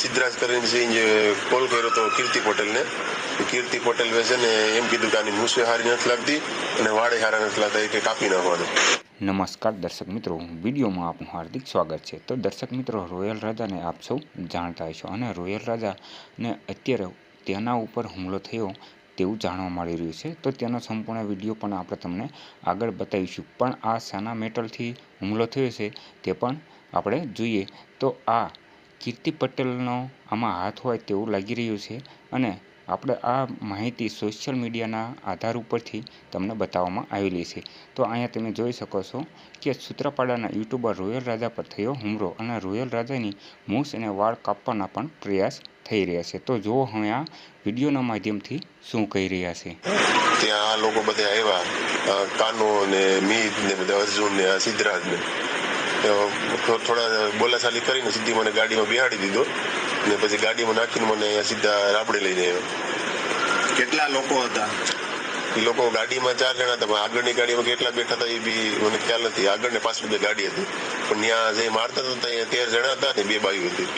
સિદ્ધરાજ કરીને સિંહ કોલ કર્યો હતો કીર્તિ પટેલને કીર્તિ પટેલ છે ને એમ કીધું કે આની મૂસે હારી નથી લાગતી અને વાળે હારા નથી લાગતા, એ કાપી નાખવાનું. નમસ્કાર દર્શક મિત્રો વિડીયોમાં આપનું હાર્દિક સ્વાગત છે. તો દર્શક મિત્રો, રોયલ રાજાને આપ સૌ જાણતા હશો અને રોયલ રાજાને અત્યારે તેના ઉપર હુમલો થયો તેવું જાણવા મળી રહ્યું છે. તો તેનો સંપૂર્ણ વીડિયો પણ આપણે તમને આગળ બતાવીશું. પણ આ શાના મેટલથી હુમલો થયો છે તે પણ આપણે જોઈએ. તો આ કીર્તિ પટેલનો આમાં હાથ હોય તેવું લાગી રહ્યું છે અને આપણે આ માહિતી સોશિયલ મીડિયાના આધાર ઉપરથી તમને બતાવવામાં આવેલી છે. તો અહીંયા તમે જોઈ શકો છો કે સૂત્રાપાડાના યુટ્યુબર રોયલ રાજા પર થયો હુમલો અને રોયલ રાજાની મૂછ અને વાળ કાપવાના પણ પ્રયાસ થઈ રહ્યા છે. તો જુઓ હવે આ વિડીયોના માધ્યમથી શું કહી રહ્યા છે. ત્યાં લોકો બધા આવ્યા કાનો ને મીત ને બધા અર્જુન ને સિદ્ધરાજ ને. થોડા બોલાચાલી કરીને સીધી મને ગાડીમાં બેહાડી દીધો ને પછી ગાડીમાં નાખીને મને અહીંયા સીધા રાબડે લઈને આવ્યો. કેટલા લોકો હતા? એ લોકો ગાડીમાં ચાર જણા હતા આગળની ગાડીમાં કેટલા બેઠા હતા એ બી મને ખ્યાલ નથી. આગળ ને પાછળ બે ગાડી હતી. પણ ત્યાં જે મારતા હતા ત્યાં તેર જણા હતા ને બે બાયું હતી.